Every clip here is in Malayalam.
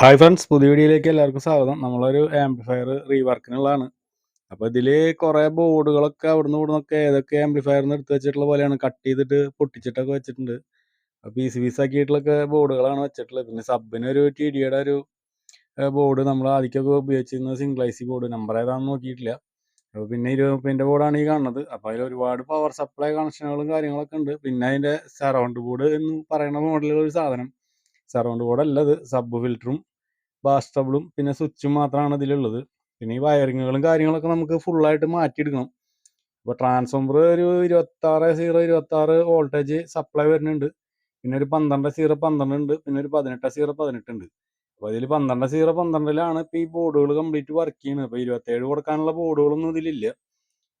ഹായ് ഫ്രണ്ട്സ് പുതിയ വീഡിയോയിലേക്ക് എല്ലാവർക്കും സ്വാഗതം. നമ്മളൊരു ആംപ്ലിഫയർ റീവർക്കിനുള്ളതാണ് അപ്പോൾ ഇതിൽ കുറേ ബോർഡുകളൊക്കെ അവിടുന്ന് ഇവിടുന്നൊക്കെ ഏതൊക്കെ ആംപ്ലിഫയറിന് എടുത്ത് വെച്ചിട്ടുള്ള പോലെയാണ്. കട്ട് ചെയ്തിട്ട് പൊട്ടിച്ചിട്ടൊക്കെ വെച്ചിട്ടുണ്ട്. അപ്പോൾ സി പീസ് ബോർഡുകളാണ് വെച്ചിട്ടുള്ളത്. പിന്നെ സബിന് ഒരു ടി ഡിയുടെ ഒരു ബോർഡ് നമ്മൾ ആദ്യമൊക്കെ ഉപയോഗിച്ചിരുന്നത് സിംഗിൾ ഐ ബോർഡ് നമ്പർ ഏതാണെന്ന് നോക്കിയിട്ടില്ല. അപ്പോൾ പിന്നെ ഇരുപത് മുപ്പതിന്റെ ബോർഡാണ് ഈ കാണുന്നത്. അപ്പോൾ അതിൽ ഒരുപാട് പവർ സപ്ലൈ കണക്ഷനുകളും കാര്യങ്ങളൊക്കെ ഉണ്ട്. പിന്നെ അതിന്റെ സറൗണ്ട് ബോർഡ് എന്ന് പറയുന്ന മോഡലുള്ള ഒരു സാധനം. സറൗണ്ട് ബോർഡ് അല്ലത് സബ് ഫിൽറ്ററും ബാസ്റ്റബിളും പിന്നെ സ്വിച്ചും മാത്രമാണ് ഇതിലുള്ളത്. പിന്നെ ഈ വയറിങ്ങുകളും കാര്യങ്ങളൊക്കെ നമുക്ക് ഫുള്ളായിട്ട് മാറ്റിയെടുക്കണം. അപ്പോൾ ട്രാൻസ്ഫോമർ ഒരു ഇരുപത്താറ് സീറോ ഇരുപത്താറ് വോൾട്ടേജ് സപ്ലൈ വരുന്നുണ്ട്. പിന്നെ ഒരു പന്ത്രണ്ട് സീറോ പന്ത്രണ്ട് ഉണ്ട്. പിന്നെ ഒരു പതിനെട്ട് സീറോ പതിനെട്ട് ഉണ്ട്. അപ്പോൾ അതിൽ പന്ത്രണ്ട് സീറോ പന്ത്രണ്ടിലാണ് ഇപ്പോൾ ഈ ബോർഡുകൾ കംപ്ലീറ്റ് വർക്ക് ചെയ്യുന്നത് അപ്പോൾ ഇരുപത്തേഴ് കൊടുക്കാനുള്ള ബോർഡുകളൊന്നും ഇതിലില്ല.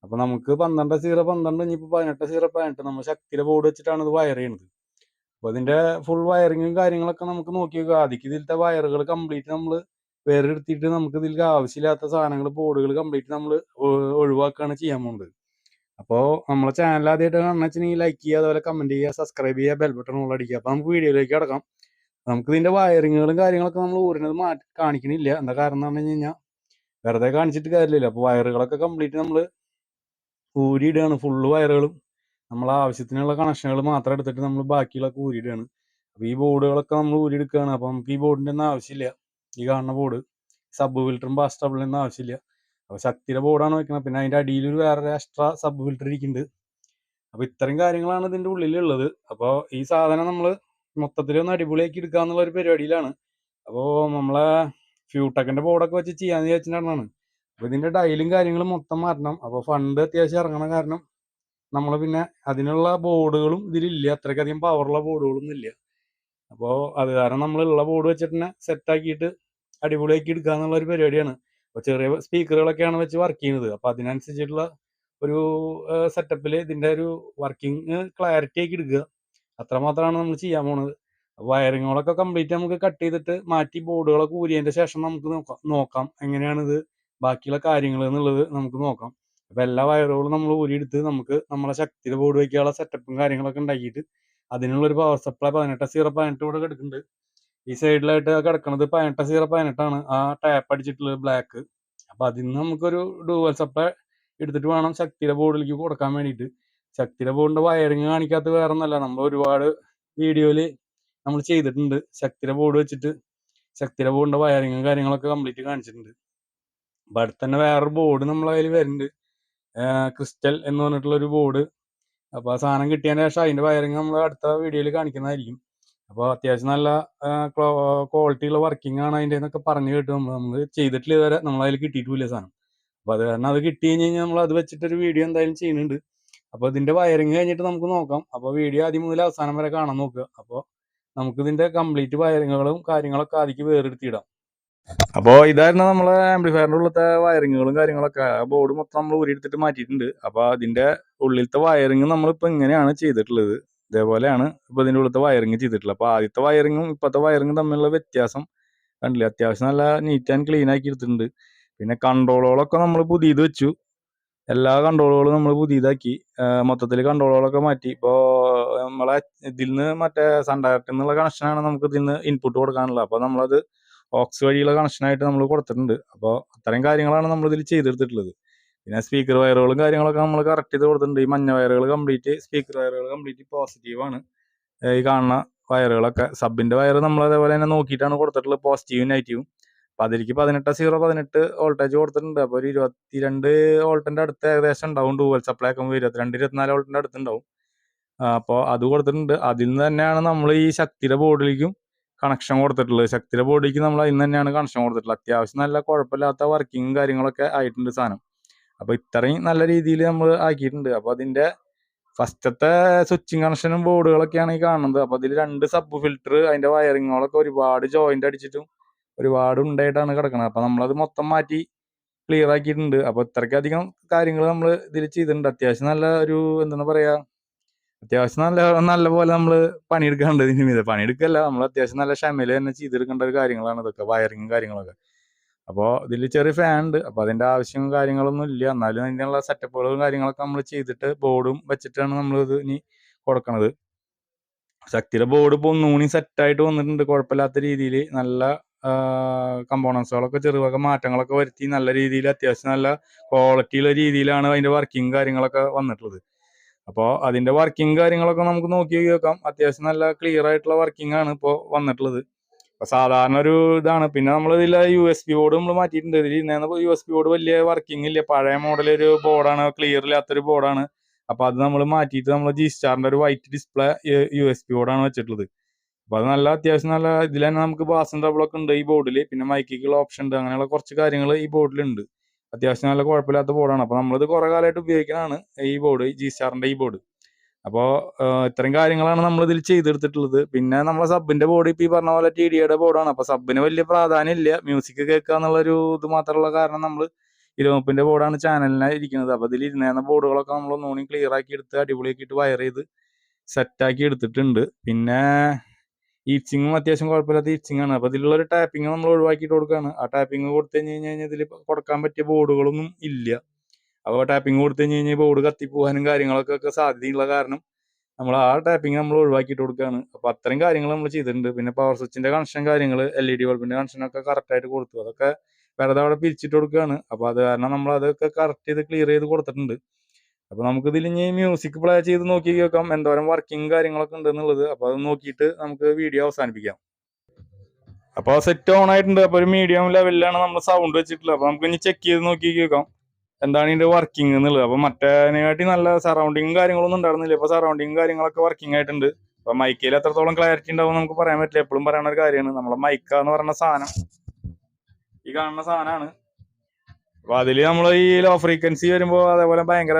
അപ്പോൾ നമുക്ക് പന്ത്രണ്ട് സീറോ പന്ത്രണ്ട് ഇനിയിപ്പോൾ പതിനെട്ട് സീറോ പതിനെട്ട് നമ്മൾ ശക്തിയുടെ ബോർഡ് വെച്ചിട്ടാണ് ഇത് വയർ ചെയ്യുന്നത് അപ്പോൾ ഇതിന്റെ ഫുൾ വയറിങ്ങും കാര്യങ്ങളൊക്കെ നമുക്ക് നോക്കി നോക്കുക ആദ്യം ഇതിലത്തെ വയറുകൾ കംപ്ലീറ്റ് നമ്മൾ വേറെടുത്തിട്ട് നമുക്ക് ഇതിൽ ആവശ്യമില്ലാത്ത സാധനങ്ങൾ ബോർഡുകൾ കംപ്ലീറ്റ് നമ്മൾ ഒഴിവാക്കുകയാണ് ചെയ്യാൻ പോകുന്നത് അപ്പോൾ നമ്മളെ ചാനൽ ആദ്യമായിട്ട് കാണുന്ന വെച്ചിട്ടുണ്ടെങ്കിൽ ലൈക്ക് ചെയ്യുക അതുപോലെ കമന്റ് ചെയ്യുക സബ്സ്ക്രൈബ് ചെയ്യുക ബെൽ ബട്ടൺ ഉള്ള അടിക്കുക. അപ്പോൾ നമുക്ക് വീഡിയോയിലേക്ക് കിടക്കാം. നമുക്ക് ഇതിന്റെ വയറിങ്ങുകളും കാര്യങ്ങളൊക്കെ നമ്മൾ ഊരിനത് മാറ്റി കാണിക്കണില്ല. എന്താ കാരണം എന്ന് പറഞ്ഞു കഴിഞ്ഞാൽ വെറുതെ കാണിച്ചിട്ട് കാര്യമില്ല അപ്പോൾ വയറുകളൊക്കെ കംപ്ലീറ്റ് നമ്മൾ ഊരിയിടുകയാണ്. ഫുള്ള് വയറുകളും നമ്മളെ ആവശ്യത്തിനുള്ള കണക്ഷനുകൾ മാത്രം എടുത്തിട്ട് നമ്മൾ ബാക്കിയുള്ളൊക്കെ ഊരിയിടുകയാണ്. അപ്പോൾ ഈ ബോർഡുകളൊക്കെ നമ്മൾ ഊരിയെടുക്കുകയാണ് അപ്പോൾ നമുക്ക് ഈ ബോർഡിന്റെ ഒന്നും ആവശ്യമില്ല. ഈ കാണുന്ന ബോർഡ് സബ് ഫിൽറ്ററും ബാസ് ടബിളിന്റെ ഒന്നും ആവശ്യമില്ല. അപ്പോൾ ശക്തിയുടെ ബോർഡാണ് വെക്കുന്നത് പിന്നെ അതിന്റെ അടിയിൽ ഒരു വേറെ എക്സ്ട്രാ സബ് ഫിൽറ്റർ ഇരിക്കുന്നുണ്ട്. അപ്പോൾ ഇത്തരം കാര്യങ്ങളാണ് ഇതിന്റെ ഉള്ളിലുള്ളത്. അപ്പോൾ ഈ സാധനം നമ്മൾ മൊത്തത്തിൽ ഒന്ന് അടിപൊളിയാക്കി എടുക്കുക എന്നുള്ള ഒരു പരിപാടിയിലാണ്. അപ്പോൾ നമ്മളെ ഫ്യൂടെക്കിന്റെ ബോർഡൊക്കെ വെച്ച് ചെയ്യാമെന്ന് വിചാരിച്ചിട്ടുണ്ടാണ് അപ്പോൾ ഇതിന്റെ ഡയലും കാര്യങ്ങളും മൊത്തം മാറ്റണം. അപ്പോൾ ഫണ്ട് അത്യാവശ്യം ഇറങ്ങണ കാരണം നമ്മൾ പിന്നെ അതിനുള്ള ബോർഡുകളും ഇതിലില്ല. അത്രയ്ക്കധികം പവറുള്ള ബോർഡുകളൊന്നും ഇല്ല അപ്പോൾ അത് കാരണം നമ്മളുള്ള ബോർഡ് വെച്ചിട്ട് തന്നെ സെറ്റാക്കിയിട്ട് അടിപൊളിയാക്കി എടുക്കുക എന്നുള്ള ഒരു പരിപാടിയാണ്. അപ്പോൾ ചെറിയ സ്പീക്കറുകളൊക്കെയാണ് വെച്ച് വർക്ക് ചെയ്യുന്നത്. അപ്പോൾ അതിനനുസരിച്ചിട്ടുള്ള ഒരു സെറ്റപ്പിൽ ഇതിന്റെ ഒരു വർക്കിംഗ് ക്ലാരിറ്റി ആക്കി എടുക്കുക. അത്രമാത്രമാണ് നമ്മൾ ചെയ്യാൻ പോണത്. വയറിങ്ങുകളൊക്കെ കംപ്ലീറ്റ് നമുക്ക് കട്ട് ചെയ്തിട്ട് മാറ്റി ബോർഡുകളൊക്കെ ഊരിയതിന്റെ ശേഷം നമുക്ക് നോക്കാം. നോക്കാം. എങ്ങനെയാണിത്? ബാക്കിയുള്ള കാര്യങ്ങൾ എന്നുള്ളത് നമുക്ക് നോക്കാം. അപ്പോൾ എല്ലാ വയറുകളും നമ്മൾ ഊരിയെടുത്ത് നമുക്ക് നമ്മളെ ശക്തിയുടെ ബോർഡ് വയ്ക്കാനുള്ള സെറ്റപ്പും കാര്യങ്ങളൊക്കെ ഉണ്ടാക്കിയിട്ട് അതിനുള്ളൊരു പവർ സപ്ലൈ പതിനെട്ട് സീറോ പതിനെട്ട് ഇവിടെ കിടക്കുന്നുണ്ട്. ഈ സൈഡിലായിട്ട് കിടക്കുന്നത് പതിനെട്ട് സീറോ പതിനെട്ടാണ് ആ ടാപ്പ് അടിച്ചിട്ടുള്ളത് ബ്ലാക്ക് അപ്പോൾ അതിൽ നിന്ന് നമുക്കൊരു ഡുവൽ സപ്ലൈ എടുത്തിട്ട് വേണം ശക്തിയുടെ ബോർഡിലേക്ക് കൊടുക്കാൻ വേണ്ടിയിട്ട്. ശക്തിയുടെ ബോർഡിന്റെ വയറിങ് കാണിക്കാത്ത വേറെ ഒന്നല്ല നമ്മൾ ഒരുപാട് വീഡിയോയിൽ നമ്മൾ ചെയ്തിട്ടുണ്ട്. ശക്തിയുടെ ബോർഡ് വെച്ചിട്ട് ശക്തിയുടെ ബോർഡിന്റെ വയറിങ്ങും കാര്യങ്ങളൊക്കെ കംപ്ലീറ്റ് കാണിച്ചിട്ടുണ്ട്. അപ്പൊ അടുത്ത് തന്നെ വേറൊരു ബോർഡ് നമ്മളെ കയ്യിൽ വരുന്നുണ്ട്. ക്രിസ്റ്റൽ എന്ന് പറഞ്ഞിട്ടുള്ള ഒരു ബോർഡ് അപ്പോൾ ആ സാധനം കിട്ടിയതിന് ശേഷം അതിന്റെ വയറിങ് നമ്മൾ അടുത്ത വീഡിയോയിൽ കാണിക്കുന്നതായിരിക്കും. അപ്പോൾ അത്യാവശ്യം നല്ല ക്വാളിറ്റിയുള്ള വർക്കിംഗ് ആണ് അതിന്റെ എന്നൊക്കെ പറഞ്ഞു കേട്ടു നമ്മൾ നമ്മൾ ചെയ്തിട്ടില്ല ഇതുവരെ. നമ്മൾ അതിൽ കിട്ടിയിട്ടില്ല സാധനം. അപ്പോൾ അത് കാരണം അത് കിട്ടി കഴിഞ്ഞ് കഴിഞ്ഞാൽ നമ്മൾ അത് വെച്ചിട്ടൊരു വീഡിയോ എന്തായാലും ചെയ്യുന്നുണ്ട്. അപ്പോൾ ഇതിന്റെ വയറിങ് കഴിഞ്ഞിട്ട് നമുക്ക് നോക്കാം. അപ്പോൾ വീഡിയോ ആദ്യം മുതൽ അവസാനം വരെ കാണാൻ നോക്കുക. അപ്പോൾ നമുക്ക് ഇതിന്റെ കംപ്ലീറ്റ് വയറിങ്ങുകളും കാര്യങ്ങളൊക്കെ ആദ്യം വേറെടുത്തിടാം അപ്പോൾ ഇതായിരുന്നു നമ്മളെ ആംപ്ലിഫയറിന്റെ ഉള്ളത്തെ വയറിങ്ങുകളും കാര്യങ്ങളൊക്കെ. ആ ബോർഡ് മൊത്തം നമ്മൾ ഊരിയെടുത്തിട്ട് മാറ്റിയിട്ടുണ്ട്. അപ്പോൾ അതിന്റെ ഉള്ളിലത്തെ വയറിങ് നമ്മളിപ്പോൾ ഇങ്ങനെയാണ് ചെയ്തിട്ടുള്ളത്. ഇതേപോലെയാണ് ഇപ്പോൾ ഇതിന്റെ ഉള്ളിലത്തെ വയറിങ് ചെയ്തിട്ടുള്ളത്. അപ്പോൾ ആദ്യത്തെ വയറിങ്ങും ഇപ്പോഴത്തെ വയറിങ്ങും തമ്മിലുള്ള വ്യത്യാസം കണ്ടില്ലേ? അത്യാവശ്യം നല്ല നീറ്റ് ആൻഡ് ക്ലീൻ ആക്കി എടുത്തിട്ടുണ്ട്. പിന്നെ കൺട്രോളുകളൊക്കെ നമ്മൾ പുതിയത് വെച്ചു. എല്ലാ കൺട്രോളുകളും നമ്മൾ പുതിയതാക്കി. മൊത്തത്തിൽ കൺട്രോളുകളൊക്കെ മാറ്റി. ഇപ്പോൾ നമ്മളെ ഇതിൽ നിന്ന് മറ്റേ സൺ ഡയറക്റ്റ് എന്നുള്ള കണക്ഷനാണ് നമുക്ക് ഇതിൽ നിന്ന് ഇൻപുട്ട് കൊടുക്കാനുള്ളത്. അപ്പോൾ നമ്മളത് ഓക്സ് വഴിയുള്ള കണക്ഷനായിട്ട് നമ്മൾ കൊടുത്തിട്ടുണ്ട്. അപ്പോൾ അത്തരം കാര്യങ്ങളാണ് നമ്മൾ ഇതിൽ ചെയ്തെടുത്തിട്ടുള്ളത്. പിന്നെ സ്പീക്കർ വയറുകളും കാര്യങ്ങളൊക്കെ നമ്മൾ കറക്റ്റ് ചെയ്ത് കൊടുത്തിട്ടുണ്ട്. ഈ മഞ്ഞ വയറുകൾ കംപ്ലീറ്റ് സ്പീക്കർ വയറുകൾ കംപ്ലീറ്റ് പോസിറ്റീവാണ് ഈ കാണുന്ന വയറുകളൊക്കെ സബിന്റെ വയർ നമ്മൾ അതേപോലെ തന്നെ നോക്കിയിട്ടാണ് കൊടുത്തിട്ടുള്ളത്. പോസിറ്റീവും നെഗറ്റീവും അപ്പോൾ അതിലേക്ക് പതിനെട്ട് സീറോ പതിനെട്ട് വോൾട്ടേജ് കൊടുത്തിട്ടുണ്ട്. അപ്പോൾ ഒരു ഇരുപത്തിരണ്ട് വോൾട്ടിന്റെ അടുത്ത് ഏകദേശം ഉണ്ടാവും ഡൂവൽ സപ്ലൈ ഒക്കെ ഇരുപത്തിരണ്ട് ഇരുപത്തിനാല് വോൾട്ടിന്റെ അടുത്തുണ്ടാവും അപ്പോൾ അത് കൊടുത്തിട്ടുണ്ട്. അതിൽ നിന്ന് തന്നെയാണ് നമ്മൾ ഈ ശക്തിയുടെ ബോർഡിലേക്കും കണക്ഷൻ കൊടുത്തിട്ടുള്ളത്. ശക്തിയുടെ ബോഡിക്ക് നമ്മൾ നിന്ന് തന്നെയാണ് കണക്ഷൻ കൊടുത്തിട്ടുള്ളത്. അത്യാവശ്യം നല്ല കുഴപ്പമില്ലാത്ത വർക്കിങ്ങും കാര്യങ്ങളൊക്കെ ആയിട്ടുണ്ട് സാധനം. അപ്പോൾ ഇത്രയും നല്ല രീതിയിൽ നമ്മൾ ആക്കിയിട്ടുണ്ട്. അപ്പോൾ അതിന്റെ ഫസ്റ്റത്തെ സ്വിച്ചിങ് കണക്ഷനും ബോർഡുകളൊക്കെയാണ് ഈ കാണുന്നത്. അപ്പോൾ അതിൽ രണ്ട് സബ് ഫിൽറ്റർ അതിന്റെ വയറിങ്ങുകളൊക്കെ ഒരുപാട് ജോയിന്റ് അടിച്ചിട്ടും ഒരുപാട് ഉണ്ടായിട്ടാണ് കിടക്കുന്നത് അപ്പോൾ നമ്മളത് മൊത്തം മാറ്റി ക്ലിയർ ആക്കിയിട്ടുണ്ട്. അപ്പോൾ ഇത്രയ്ക്കധികം കാര്യങ്ങൾ നമ്മൾ ഇതിൽ ചെയ്തിട്ടുണ്ട്. അത്യാവശ്യം നല്ല ഒരു എന്താണ് പറയുക അത്യാവശ്യം നല്ല നല്ല പോലെ നമ്മൾ പണിയെടുക്കാണ്ട് ഇതിന് പണിയെടുക്കല്ല നമ്മൾ അത്യാവശ്യം നല്ല ക്ഷമയിൽ തന്നെ ചെയ്തെടുക്കേണ്ട ഒരു കാര്യങ്ങളാണ് ഇതൊക്കെ വയറിങ്ങും കാര്യങ്ങളൊക്കെ. അപ്പോൾ ഇതിൽ ചെറിയ ഫാൻ ഉണ്ട്. അപ്പോൾ അതിന്റെ ആവശ്യവും കാര്യങ്ങളൊന്നും ഇല്ല. എന്നാലും അതിനുള്ള സെറ്റപ്പുകളും കാര്യങ്ങളൊക്കെ നമ്മൾ ചെയ്തിട്ട് ബോർഡും വെച്ചിട്ടാണ് നമ്മൾ ഇത് ഇനി കൊടുക്കണത്. ശക്തിയുടെ ബോർഡ് ഇപ്പോൾ ഒന്നുകൂടി സെറ്റായിട്ട് വന്നിട്ടുണ്ട്. കുഴപ്പമില്ലാത്ത രീതിയിൽ നല്ല കമ്പോണൻസുകളൊക്കെ ചെറുവക മാറ്റങ്ങളൊക്കെ വരുത്തി നല്ല രീതിയിൽ അത്യാവശ്യം നല്ല ക്വാളിറ്റിയുള്ള രീതിയിലാണ് അതിന്റെ വർക്കിംഗ് കാര്യങ്ങളൊക്കെ വന്നിട്ടുള്ളത്. അപ്പോൾ അതിന്റെ വർക്കിംഗ് കാര്യങ്ങളൊക്കെ നമുക്ക് നോക്കി നോക്കാം അത്യാവശ്യം നല്ല ക്ലിയർ ആയിട്ടുള്ള വർക്കിംഗ് ആണ് ഇപ്പോൾ വന്നിട്ടുള്ളത്. അപ്പോൾ സാധാരണ ഒരു ഇതാണ്. പിന്നെ നമ്മൾ ഇതിൽ യു എസ് പി ബോർഡ് നമ്മൾ മാറ്റിയിട്ടുണ്ട്. ഇതിൽ ഇന്നേന്ന് യു എസ് പി ബോർഡ് വലിയ വർക്കിംഗ് ഇല്ല. പഴയ മോഡൽ ഒരു ബോർഡാണ് ക്ലിയർ ഇല്ലാത്തൊരു ബോർഡാണ് അപ്പോൾ അത് നമ്മൾ മാറ്റിയിട്ട് നമ്മൾ ജി സ്റ്റാറിന്റെ ഒരു white display U S P ബോർഡാണ് വെച്ചിട്ടുള്ളത്. അപ്പോൾ അത് നല്ല അത്യാവശ്യം നല്ല ഇതിൽ തന്നെ നമുക്ക് ബാസും ഡബിളൊക്കെ ഉണ്ട് ഈ ബോർഡിൽ പിന്നെ മൈക്കിക്കുള്ള ഓപ്ഷൻ ഉണ്ട്. അങ്ങനെയുള്ള കുറച്ച് കാര്യങ്ങൾ ഈ ബോർഡിലുണ്ട് അത്യാവശ്യം നല്ല കുഴപ്പമില്ലാത്ത ബോർഡാണ് അപ്പോൾ നമ്മളിത് കുറേ കാലമായിട്ട് ഉപയോഗിക്കുന്നതാണ് ഈ ബോർഡ് ജി സ്റ്റാറിന്റെ ഈ ബോർഡ് അപ്പോൾ ഇത്രയും കാര്യങ്ങളാണ് നമ്മൾ ഇതിൽ ചെയ്തെടുത്തിട്ടുള്ളത്. പിന്നെ നമ്മളെ സബിന്റെ ബോർഡ് ഇപ്പോൾ ഈ പറഞ്ഞ പോലെ ടി ഡിയുടെ ബോർഡാണ് അപ്പോൾ സബിന് വലിയ പ്രാധാന്യം ഇല്ല. മ്യൂസിക് കേൾക്കുക എന്നുള്ളൊരു ഇത് മാത്രമുള്ള കാരണം നമ്മൾ ഇരുപപ്പിന്റെ ബോർഡാണ് ചാനലിനായി ഇരിക്കുന്നത്. അപ്പോൾ ഇതിൽ ബോർഡുകളൊക്കെ നമ്മൾ ഒന്നുകൂടി ക്ലിയർ ആക്കി എടുത്ത് അടിപൊളിയാക്കിയിട്ട് വയർ ചെയ്ത് സെറ്റാക്കി എടുത്തിട്ടുണ്ട്. പിന്നെ ഈച്ചിങ്ങും അത്യാവശ്യം കുഴപ്പമില്ലാത്ത ഈച്ചിങ് ആണ്. അപ്പോൾ ഇതിലുള്ള ഒരു ടാപ്പിംഗ് നമ്മൾ ഒഴിവാക്കിയിട്ട് കൊടുക്കുകയാണ് ആ ടാപ്പിംഗ് കൊടുത്തു കഴിഞ്ഞ് കഴിഞ്ഞാൽ ഇതിൽ കൊടുക്കാൻ പറ്റിയ ബോർഡുകളൊന്നും ഇല്ല. അപ്പോൾ ടാപ്പിംഗ് കൊടുത്തു കഴിഞ്ഞ് കഴിഞ്ഞാൽ ബോർഡ് കത്തിപ്പോകാനും കാര്യങ്ങളൊക്കെ സാധ്യതയുള്ള കാരണം നമ്മൾ ആ ടാപ്പിംഗ് നമ്മൾ ഒഴിവാക്കിയിട്ട് കൊടുക്കുകയാണ് അപ്പോൾ അത്രയും കാര്യങ്ങൾ നമ്മൾ ചെയ്തിട്ടുണ്ട്. പിന്നെ പവർ സ്വിച്ചിന്റെ കണക്ഷൻ കാര്യങ്ങൾ എൽ ഇ ഡി ബൾബിന്റെ കണക്ഷനൊക്കെ കറക്റ്റായിട്ട് കൊടുത്തു. അതൊക്കെ വെറുതെ അവിടെ പിരിച്ചിട്ട് കൊടുക്കുകയാണ് അപ്പോൾ അത് കാരണം നമ്മൾ അതൊക്കെ കറക്റ്റ് ചെയ്ത് ക്ലിയർ ചെയ്ത് കൊടുത്തിട്ടുണ്ട്. അപ്പോൾ നമുക്ക് ഇതിൽ ഇനി മ്യൂസിക് പ്ലേ ചെയ്ത് നോക്കി കേൾക്കാം. എന്തോരം വർക്കിംഗ് കാര്യങ്ങളൊക്കെ ഉണ്ടെന്നുള്ളത്. അപ്പോൾ അത് നോക്കിയിട്ട് നമുക്ക് വീഡിയോ അവസാനിപ്പിക്കാം. അപ്പോൾ സെറ്റ് ഓൺ ആയിട്ടുണ്ട്. അപ്പോൾ ഒരു മീഡിയം ലെവലിലാണ് നമ്മൾ സൗണ്ട് വെച്ചിട്ടുള്ളത്. അപ്പോൾ നമുക്ക് ഇനി ചെക്ക് ചെയ്ത് നോക്കി കേൾക്കാം. എന്താണ് ഇതിന്റെ വർക്കിംഗ് എന്നുള്ളത്. അപ്പൊ മറ്റേനെക്കാട്ടി നല്ല സറൗണ്ടിങ്ങും കാര്യങ്ങളൊന്നും ഉണ്ടായിരുന്നില്ല. ഇപ്പൊ സറൗണ്ടിങ്ങും കാര്യങ്ങളൊക്കെ വർക്കിംഗ് ആയിട്ടുണ്ട്. അപ്പൊ മൈക്കയിൽ എത്രത്തോളം ക്ലാരിറ്റി ഉണ്ടാവും നമുക്ക് പറയാൻ പറ്റില്ല. എപ്പോഴും പറയുന്ന ഒരു കാര്യമാണ്. നമ്മളെ മൈക്ക എന്ന് പറയുന്ന സാധനം ഈ കാണുന്ന സാധനമാണ്. അപ്പൊ അതിൽ നമ്മൾ ഈ ലോ ഫ്രീക്വൻസി വരുമ്പോൾ അതേപോലെ ഭയങ്കര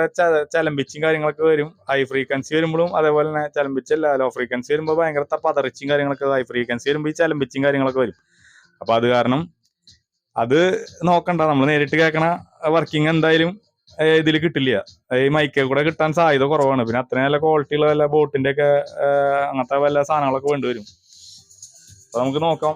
ചലമ്പിച്ചും കാര്യങ്ങളൊക്കെ വരും. ഹൈ ഫ്രീക്വൻസി വരുമ്പോഴും അതേപോലെ തന്നെ ചലമ്പിച്ചല്ല ലോ ഫ്രീക്വൻസി വരുമ്പോൾ ഭയങ്കര പതറിച്ചും കാര്യങ്ങളൊക്കെ ഹൈ ഫ്രീക്വൻസി വരുമ്പോൾ ഈ ചലമ്പിച്ചും കാര്യങ്ങളൊക്കെ വരും. അപ്പൊ അത് കാരണം അത് നോക്കണ്ട. നമ്മൾ നേരിട്ട് കേൾക്കണ വർക്കിംഗ് എന്തായാലും ഇതിൽ കിട്ടില്ല. ഈ മൈക്കിൽ കൂടെ കിട്ടാൻ സാധ്യത കുറവാണ്. പിന്നെ അത്രയും നല്ല ക്വാളിറ്റി ഉള്ള വല്ല ബോട്ടിന്റെ ഒക്കെ അങ്ങനത്തെ വല്ല സാധനങ്ങളൊക്കെ വേണ്ടിവരും അപ്പൊ നമുക്ക് നോക്കാം.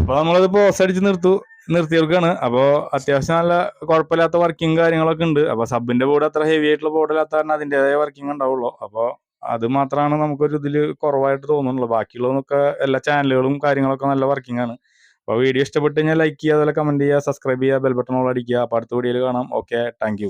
അപ്പൊ നമ്മളത് പോസ് അടിച്ച് നിർത്തു നിർത്തിയെടുക്കാണ് അപ്പോൾ അത്യാവശ്യം നല്ല കുഴപ്പമില്ലാത്ത വർക്കിംഗ് കാര്യങ്ങളൊക്കെ ഉണ്ട്. അപ്പോൾ സബിന്റെ ബോർഡ് അത്ര ഹെവി ആയിട്ടുള്ള ബോർഡില്ലാത്ത കാരണം അതിന്റെതായ വർക്കിംഗ് ഉണ്ടാവുള്ളൂ. അപ്പോൾ അത് മാത്രമാണ് നമുക്കൊരു ഇതിൽ കുറവായിട്ട് തോന്നുന്നുള്ളൂ. ബാക്കിയുള്ളതൊക്കെ എല്ലാ ചാനലുകളും കാര്യങ്ങളൊക്കെ നല്ല വർക്കിംഗ് ആണ്. അപ്പോൾ വീഡിയോ ഇഷ്ടപ്പെട്ട് കഴിഞ്ഞാൽ ലൈക്ക് ചെയ്യുക അതുപോലെ കമന്റ് ചെയ്യുക സബ്സ്ക്രൈബ് ചെയ്യുക ബെൽ ബട്ടൺ ഓൾ അടിക്കുക. അപ്പോൾ അടുത്ത വീഡിയോയിൽ കാണാം. Okay thank